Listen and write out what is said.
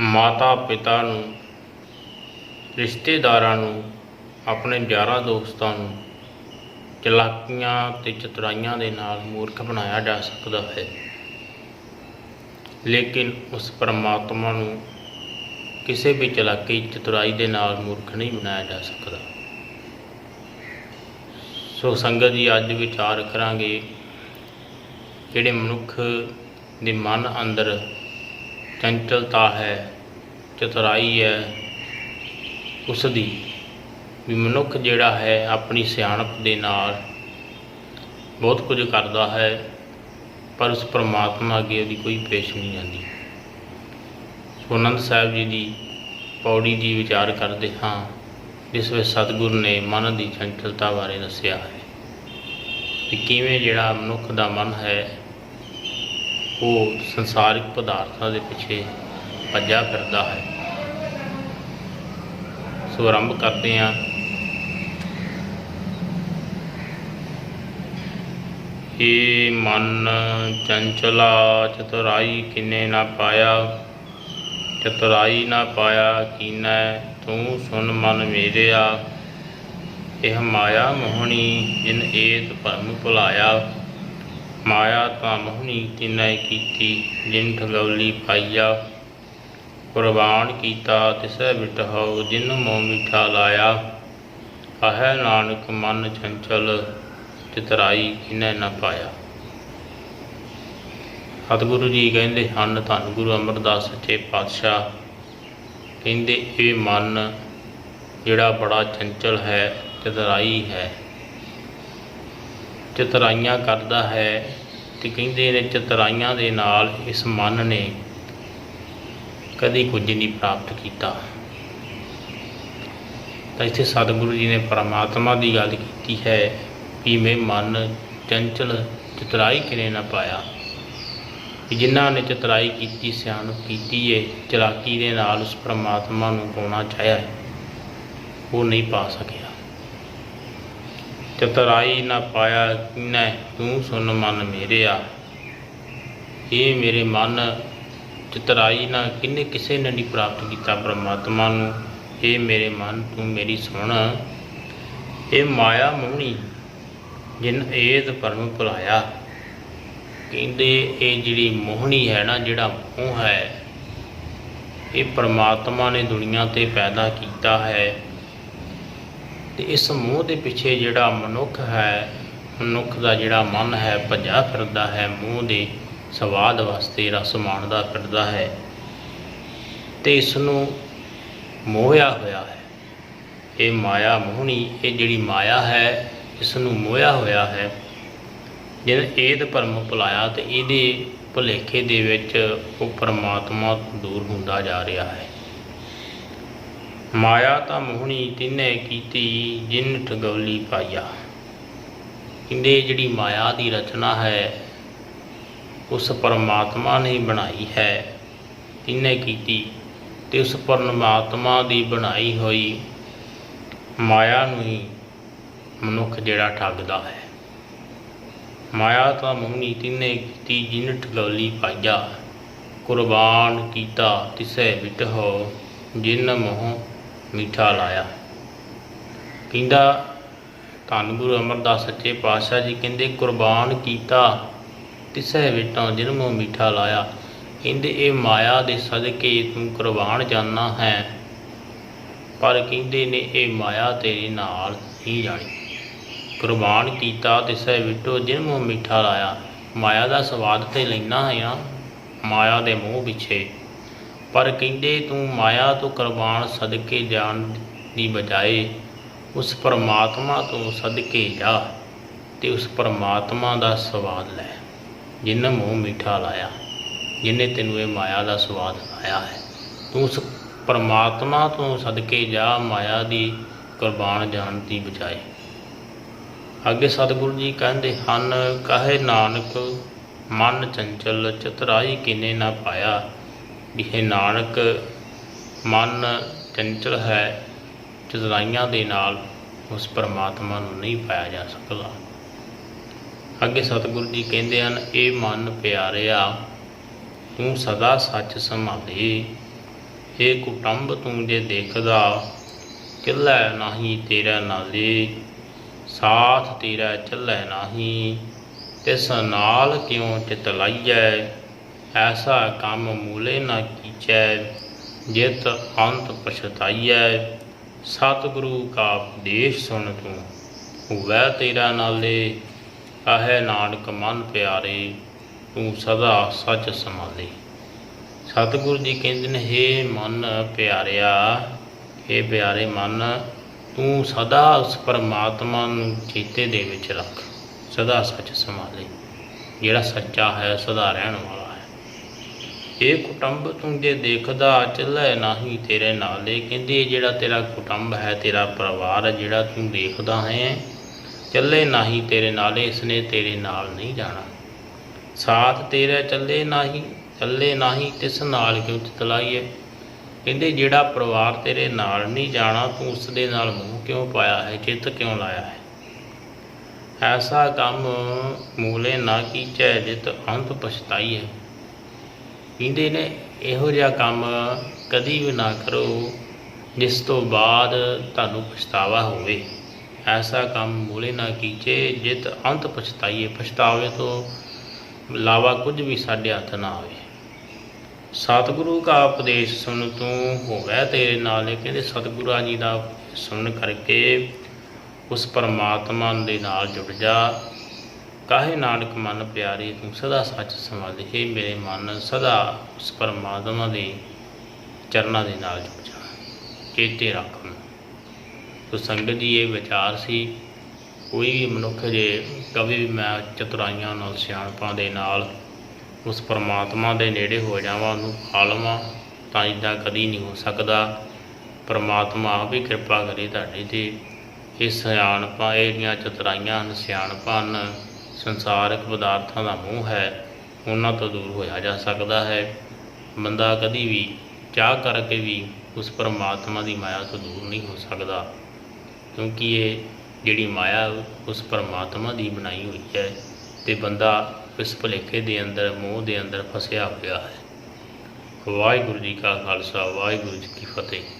ਮਾਤਾ ਪਿਤਾ ਨੂੰ, ਰਿਸ਼ਤੇਦਾਰਾਂ ਨੂੰ, ਆਪਣੇ ਯਾਰਾਂ ਦੋਸਤਾਂ ਨੂੰ ਚਲਾਕੀਆਂ ਤੇ ਚਤੁਰਾਈਆਂ ਦੇ ਨਾਲ ਮੂਰਖ ਬਣਾਇਆ ਜਾ ਸਕਦਾ ਹੈ। ਲੇਕਿਨ ਉਸ ਪਰਮਾਤਮਾ ਨੂੰ ਕਿਸੇ ਵੀ ਚਲਾਕੀ, ਚਤੁਰਾਈ ਦੇ ਨਾਲ ਮੂਰਖ ਨਹੀਂ ਬਣਾਇਆ ਜਾ ਸਕਦਾ। ਸੋ ਸੰਗਤ ਜੀ, ਅੱਜ ਵਿਚਾਰ ਕਰਾਂਗੇ ਜਿਹੜੇ ਮਨੁੱਖ ਦੇ ਮਨ ਅੰਦਰ ਚੰਚਲਤਾ ਹੈ, ਚਤੁਰਾਈ ਹੈ। ਉਸ ਦੀ ਵੀ ਮਨੁੱਖ ਜਿਹੜਾ ਹੈ ਆਪਣੀ ਸਿਆਣਪ ਦੇ ਨਾਲ ਬਹੁਤ ਕੁਝ ਕਰਦਾ ਹੈ, ਪਰ ਉਸ ਪਰਮਾਤਮਾ ਅੱਗੇ ਉਹਦੀ ਕੋਈ ਪੇਸ਼ ਨਹੀਂ ਜਾਂਦੀ ਸੋ ਸਾਹਿਬ ਜੀ ਦੀ ਪੌੜੀ ਦੀ ਵਿਚਾਰ ਕਰਦੇ ਹਾਂ, ਜਿਸ ਵਿੱਚ ਸਤਿਗੁਰ ਨੇ ਮਨ ਦੀ ਚੰਚਲਤਾ ਬਾਰੇ ਦੱਸਿਆ ਹੈ। ਕਿ ਕਿਵੇਂ ਜਿਹੜਾ ਮਨੁੱਖ ਦਾ ਮਨ ਹੈ ਉਹ ਸੰਸਾਰਿਕ ਪਦਾਰਥਾਂ ਦੇ ਪਿੱਛੇ ਭੱਜਾ ਫਿਰਦਾ ਹੈ। ਸੋ ਆਰੰਭ ਕਰਦੇ ਹਾਂ। ਏ ਮਨ, ਚੰਚਲਾ, ਚਤੁਰਾਈ ਕਿਨੇ ਨਾ ਪਾਇਆ? ਚਤੁਰਾਈ ਨਾ ਪਾਇਆ ਕੀਨੈ? ਤੂੰ ਸੁਨ ਮਨ ਮੇਰਿਆ। ਇਹ ਮਾਇਆ ਮੋਹਣੀ, ਜਿਨ ਏਤ ਭਰਮ ਭੁਲਾਇਆ। ਮਾਇਆ ਤਾਂ ਮੋਹਣੀ ਤਿਨੈ ਕੀਤੀ, ਜਿਨ ਠਗੌਲੀ ਪਾਈਆ। ਕੁਰਬਾਨ ਕੀਤਾ ਤਿਸੈ ਬਿਟਹੁ ਜਿਨ ਮੋਹ ਮਿਠਾ ਲਾਇਆ। ਕਹੈ ਨਾਨਕ ਮਨ ਚੰਚਲ, ਚਤਰਾਈ ਕਿਨੈ ਨਾ ਪਾਇਆ। ਸਤਿਗੁਰੂ ਜੀ ਕਹਿੰਦੇ ਹਨ, ਧੰਨ ਗੁਰੂ ਅਮਰਦਾਸ ਸੱਚੇ ਪਾਤਸ਼ਾਹ। ਕਹਿੰਦੇ ਇਹ ਮਨ ਜਿਹੜਾ ਬੜਾ ਚੰਚਲ ਹੈ, ਚਤਰਾਈ ਹੈ। ਚਤਰਾਈਆਂ ਕਰਦਾ ਹੈ ਤੇ ਕਹਿੰਦੇ ਨੇ ਚਤਰਾਈਆਂ ਦੇ ਨਾਲ ਇਸ ਮਨ ਨੇ ਕਦੀ ਕੁਝ ਨਹੀਂ ਪ੍ਰਾਪਤ ਕੀਤਾ। ਤਾਂ ਇੱਥੇ ਸਤਿਗੁਰੂ ਜੀ ਨੇ ਪਰਮਾਤਮਾ ਦੀ ਗੱਲ ਕੀਤੀ ਹੈ ਵੀ ਮੈਂ ਮਨ ਚੰਚਲ ਚਤਰਾਈ ਕਿਨੇ ਨਾ ਪਾਇਆ। ਜਿਨ੍ਹਾਂ ਨੇ ਚਤਰਾਈ ਕੀਤੀ, ਸਿਆਣਪ ਕੀਤੀ ਏ, ਚਲਾਕੀ ਦੇ ਨਾਲ ਉਸ ਪਰਮਾਤਮਾ ਨੂੰ ਪਾਉਣਾ ਚਾਹਿਆ ਉਹ ਨਹੀਂ ਪਾ ਸਕਿਆ। ਚਤਰਾਈ ਨਾ ਪਾਇਆ ਕਿਨੈ, ਤੂੰ ਸੁਨ ਮਨ ਮੇਰਿਆ। ਇਹ ਮੇਰੇ ਮਨ, ਚਤਰਾਈ ਨਾ ਕਿੰਨੇ ਕਿਸੇ ਨੇ ਨਹੀਂ ਪ੍ਰਾਪਤ ਕੀਤਾ ਪਰਮਾਤਮਾ ਨੂੰ। ਇਹ ਮੇਰੇ ਮਨ, ਤੂੰ ਮੇਰੀ ਸੁਣ। ਇਹ ਮਾਇਆ ਮੋਹਣੀ ਜਿਨ ਏਦ ਪਰਮ ਭੁਲਾਇਆ। ਕਹਿੰਦੇ, ਇਹ ਜਿਹੜੀ ਮੋਹਣੀ ਹੈ ਨਾ, ਜਿਹੜਾ ਮੋਹ ਹੈ, ਇਹ ਪਰਮਾਤਮਾ ਨੇ ਦੁਨੀਆ ਤੇ ਪੈਦਾ ਕੀਤਾ ਹੈ। ਤੇ ਇਸ ਮੋਹ ਦੇ ਪਿੱਛੇ ਜਿਹੜਾ ਮਨੁੱਖ ਹੈ, ਮਨੁੱਖ ਦਾ ਜਿਹੜਾ ਮਨ ਹੈ, ਭੱਜਾ ਫਿਰਦਾ ਹੈ, ਮੂੰਹ ਦੇ ਸਵਾਦ ਵਾਸਤੇ ਰਸ ਮਾਣਦਾ ਫਿਰਦਾ ਹੈ ਤੇ ਇਸ ਨੂੰ ਮੋਹਿਆ ਹੋਇਆ ਹੈ। ਇਹ ਮਾਇਆ ਮੋਹਣੀ, ਇਹ ਜਿਹੜੀ ਮਾਇਆ ਹੈ, ਇਸ ਨੂੰ ਮੋਹਿਆ ਹੋਇਆ ਹੈ। ਜਿਹਨ ਏਦ ਭਰਮ ਭੁਲਾਇਆ ਤੇ ਇਹਦੇ ਭੁਲੇਖੇ ਦੇ ਵਿੱਚ ਉਹ ਪਰਮਾਤਮਾ ਦੂਰ ਹੁੰਦਾ ਜਾ ਰਿਹਾ ਹੈ। ਮਾਇਆ ਤਾਂ ਮੋਹਣੀ ਤਿੰਨੇ ਕੀਤੀ, ਜਿਨ ਠਗੌਲੀ ਪਾਇਆ। ਕਹਿੰਦੇ ਜਿਹੜੀ ਮਾਇਆ ਦੀ ਰਚਨਾ ਹੈ, ਉਸ ਪਰਮਾਤਮਾ ਨੇ ਬਣਾਈ ਹੈ। ਤਿੰਨੇ ਕੀਤੀ ਤੇ ਉਸ ਪਰਮਾਤਮਾ ਦੀ ਬਣਾਈ ਹੋਈ ਮਾਇਆ ਨੂੰ ਹੀ ਮਨੁੱਖ ਜਿਹੜਾ ਠੱਗਦਾ ਹੈ। ਮਾਇਆ ਤਾਂ ਮੋਹਣੀ ਤਿੰਨੇ ਕੀਤੀ, ਜਿਨ ਠਗੌਲੀ ਪਾਇਆ। ਕੁਰਬਾਨ ਕੀਤਾ ਤਿਸੈ ਬਿਟਹੁ, ਜਿਨ ਮੋਹ ਮੀਠਾ ਲਾਇਆ। ਕਹਿੰਦਾ, ਧੰਨ ਗੁਰੂ ਅਮਰਦਾਸ ਸੱਚੇ ਪਾਤਸ਼ਾਹ ਜੀ ਕਹਿੰਦੇ, ਕੁਰਬਾਨ ਕੀਤਾ ਤਿਸੈ ਬਿਟਹੁ ਜਿਨ ਮੀਠਾ ਲਾਇਆ। ਕਹਿੰਦੇ, ਇਹ ਮਾਇਆ ਦੇ ਸਦਕੇ ਤੂੰ ਕੁਰਬਾਨ ਜਾਣਾ ਹੈ। ਪਰ ਕਹਿੰਦੇ ਨੇ, ਇਹ ਮਾਇਆ ਤੇਰੇ ਨਾਲ ਹੀ ਜਾਣੀ। ਕੁਰਬਾਨ ਕੀਤਾ ਤਿਸੈ ਵਿਟੋ ਜਿਨ ਮੂੰਹ ਮਿੱਠਾ ਲਾਇਆ। ਮਾਇਆ ਦਾ ਸਵਾਦ ਤੇ ਲੈਣਾ ਹੈ ਨਾ ਮਾਇਆ ਦੇ ਮੂੰਹ ਪਿੱਛੇ। ਪਰ ਕਹਿੰਦੇ, ਤੂੰ ਮਾਇਆ ਤੋਂ ਕੁਰਬਾਨ ਸਦਕੇ ਜਾਣ ਦੀ ਬਜਾਏ ਉਸ ਪਰਮਾਤਮਾ ਤੋਂ ਸਦਕੇ ਜਾ ਤੇ ਉਸ ਪਰਮਾਤਮਾ ਦਾ ਸਵਾਦ ਲੈ, ਜਿਨ ਮੂੰਹ ਮਿੱਠਾ ਲਾਇਆ, ਜਿਨੇ ਤੈਨੂੰ ਇਹ ਮਾਇਆ ਦਾ ਸਵਾਦ ਲਾਇਆ ਹੈ। ਤੂੰ ਉਸ ਪਰਮਾਤਮਾ ਤੋਂ ਸਦਕੇ ਜਾ, ਮਾਇਆ ਦੀ ਕੁਰਬਾਨ ਜਾਣ ਦੀ ਬਜਾਏ। ਅੱਗੇ ਸਤਿਗੁਰੂ ਜੀ ਕਹਿੰਦੇ, ਹਨ, ਕਹੇ ਨਾਨਕ, ਮਨ ਚੰਚਲ ਚਤਰਾਈ ਕਿਨੇ ਨਾ ਪਾਇਆ ਵੀ ਇਹ ਨਾਨਕ, ਮਨ ਚੰਚਲ ਹੈ ਚਤਰਾਈਆਂ ਦੇ ਨਾਲ ਉਸ ਪਰਮਾਤਮਾ ਨੂੰ ਨਹੀਂ ਪਾਇਆ ਜਾ ਸਕਦਾ। ਅੱਗੇ ਸਤਿਗੁਰੂ ਜੀ ਕਹਿੰਦੇ ਹਨ, ਇਹ ਮਨ ਪਿਆਰਿਆ, ਤੂੰ ਸਦਾ ਸੱਚ ਸੰਭਾਲੇ। ਇਹ ਕੁਟੰਬ, ਤੂੰ ਜੇ ਦੇਖਦਾ, ਚੱਲੈ ਨਾਹੀ ਤੇਰਾ ਨਾਲੇ। ਸਾਥ ਤੇਰਾ ਚੱਲੈ ਨਾਹੀ, ਤਿਸ ਨਾਲ ਕਿਉ ਚਿਤ ਲਾਈਐ ਐਸਾ ਕੰਮ ਮੂਲੇ ਨਾ ਕੀਚੈ ਜਿਤ ਅੰਤ ਪਛਤਾਈਐ ਸਤਿਗੁਰੂ ਕਾ ਉਪਦੇਸ਼ ਸੁਣ ਤੂੰ ਹੋਵੈ ਤੇਰਾ ਨਾਲੇ ਕਹੈ ਨਾਨਕ ਮਨ ਪਿਆਰੇ ਤੂੰ ਸਦਾ ਸੱਚ ਸੰਭਾਲੇ ਸਤਿਗੁਰੂ ਜੀ ਕਹਿੰਦੇ ਨੇ ਹੇ ਮਨ ਪਿਆਰਿਆ ਹੇ ਪਿਆਰੇ ਮਨ ਤੂੰ ਸਦਾ ਉਸ ਪਰਮਾਤਮਾ ਨੂੰ ਚੇਤੇ ਦੇ ਵਿੱਚ ਰੱਖ ਸਦਾ ਸੱਚ ਸੰਭਾਲੇ ਜਿਹੜਾ ਸੱਚਾ ਹੈ ਸਦਾ ਰਹਿਣ ਵਾਲਾ ਇਹ ਕੁਟੰਬ ਤੂੰ ਜੇ ਦੇਖਦਾ, ਚੱਲੇ ਨਹੀਂ ਤੇਰੇ ਨਾਲੇ। ਕਹਿੰਦੇ, ਇਹ ਜਿਹੜਾ ਤੇਰਾ ਕੁਟੰਬ ਹੈ, ਤੇਰਾ ਪਰਿਵਾਰ ਹੈ, ਜਿਹੜਾ ਤੂੰ ਦੇਖਦਾ ਹੈ, ਚੱਲੇ ਨਹੀਂ ਤੇਰੇ ਨਾਲੇ, ਇਸਨੇ ਤੇਰੇ ਨਾਲ ਨਹੀਂ ਜਾਣਾ। ਸਾਥ ਤੇਰਾ ਚੱਲੇ ਨਹੀਂ ਚੱਲੇ ਨਹੀਂ, ਤਿਸ ਨਾਲ ਕਿਉਂ ਚਤਲਾਈਏ? ਕਹਿੰਦੇ, ਜਿਹੜਾ ਪਰਿਵਾਰ ਤੇਰੇ ਨਾਲ ਨਹੀਂ ਜਾਣਾ, ਤੂੰ ਉਸ ਦੇ ਨਾਲ ਮੂੰਹ ਕਿਉਂ ਪਾਇਆ ਹੈ, ਚਿੱਤ ਕਿਉਂ ਲਾਇਆ ਹੈ? ਐਸਾ ਕੰਮ ਮੂਲੇ ਨਾ ਕੀਚੈ, ਜਿਤ ਅੰਤ ਪਛਤਾਈ ਹੈ ਕਹਿੰਦੇ ਨੇ, ਇਹੋ ਜਿਹਾ ਕੰਮ ਕਦੀ ਵੀ ਨਾ ਕਰੋ, ਜਿਸ ਤੋਂ ਬਾਅਦ ਤੁਹਾਨੂੰ ਪਛਤਾਵਾ ਹੋਵੇ। ਐਸਾ ਕੰਮ ਮੂਲੇ ਨਾ ਕੀਚੇ ਜਿਤ ਅੰਤ ਪਛਤਾਈਏ। ਪਛਤਾਵੇ ਤੋਂ ਇਲਾਵਾ ਕੁਝ ਵੀ ਸਾਡੇ ਹੱਥ ਨਾ ਆਵੇ। ਸਤਿਗੁਰੂ ਦਾ ਉਪਦੇਸ਼ ਸੁਣ ਤੂੰ ਹੋਵੇ ਤੇਰੇ ਨਾਲ, ਕਹਿੰਦੇ ਸਤਿਗੁਰਾਂ ਜੀ ਦਾ ਸੁਣ ਕਰਕੇ ਉਸ ਪਰਮਾਤਮਾ ਦੇ ਨਾਲ ਜੁੜ ਜਾ। ਕਾਹੇ ਨਾਨਕ ਮਨ ਪਿਆਰੀ, ਤੂੰ ਸਦਾ ਸੱਚ ਸੰਭਾਲੇ। ਹੇ ਮੇਰੇ ਮਨ, ਸਦਾ ਉਸ ਪਰਮਾਤਮਾ ਦੇ ਚਰਨਾਂ ਦੇ ਨਾਲ ਜੁੜ ਜਾ। ਚੇਤੇ ਰੱਖ ਉਹਨੂੰ। ਤੋ ਸੰਗਤ ਜੀ ਇਹ ਵਿਚਾਰ ਸੀ, ਕੋਈ ਵੀ ਮਨੁੱਖ ਜੇ ਕਦੇ ਵੀ ਮੈਂ ਚਤੁਰਾਈਆਂ ਨਾਲ, ਸਿਆਣਪਾਂ ਦੇ ਨਾਲ ਉਸ ਪਰਮਾਤਮਾ ਦੇ ਨੇੜੇ ਹੋ ਜਾਵਾਂ, ਉਹਨੂੰ ਪਾ ਲਵਾਂ, ਤਾਂ ਇਦਾਂ ਕਦੀ ਨਹੀਂ ਹੋ ਸਕਦਾ। ਪਰਮਾਤਮਾ ਆਪ ਹੀ ਕਿਰਪਾ ਕਰੇ ਤੁਹਾਡੇ ਤੇ। ਇਹ ਸਿਆਣਪਾਂ ਇਹਦੀਆਂ ਚਤੁਰਾਈਆਂ ਹਨ, ਸਿਆਣਪਾਂ ਹਨ ਸੰਸਾਰਕ ਪਦਾਰਥਾਂ ਦਾ ਮੋਹ ਹੈ, ਉਹਨਾਂ ਤੋਂ ਦੂਰ ਹੋਇਆ ਜਾ ਸਕਦਾ ਹੈ। ਬੰਦਾ ਕਦੀ ਵੀ ਚਾਹ ਕਰਕੇ ਵੀ ਉਸ ਪਰਮਾਤਮਾ ਦੀ ਮਾਇਆ ਤੋਂ ਦੂਰ ਨਹੀਂ ਹੋ ਸਕਦਾ, ਕਿਉਂਕਿ ਇਹ ਜਿਹੜੀ ਮਾਇਆ ਉਸ ਪਰਮਾਤਮਾ ਦੀ ਬਣਾਈ ਹੋਈ ਹੈ ਤੇ ਬੰਦਾ ਇਸ ਭੁਲੇਖੇ ਦੇ ਅੰਦਰ, ਮੋਹ ਦੇ ਅੰਦਰ ਫਸਿਆ ਹੋਇਆ ਹੈ। ਵਾਹਿਗੁਰੂ ਜੀ ਕਾ ਖਾਲਸਾ, ਵਾਹਿਗੁਰੂ ਜੀ ਕੀ ਫਤਿਹ।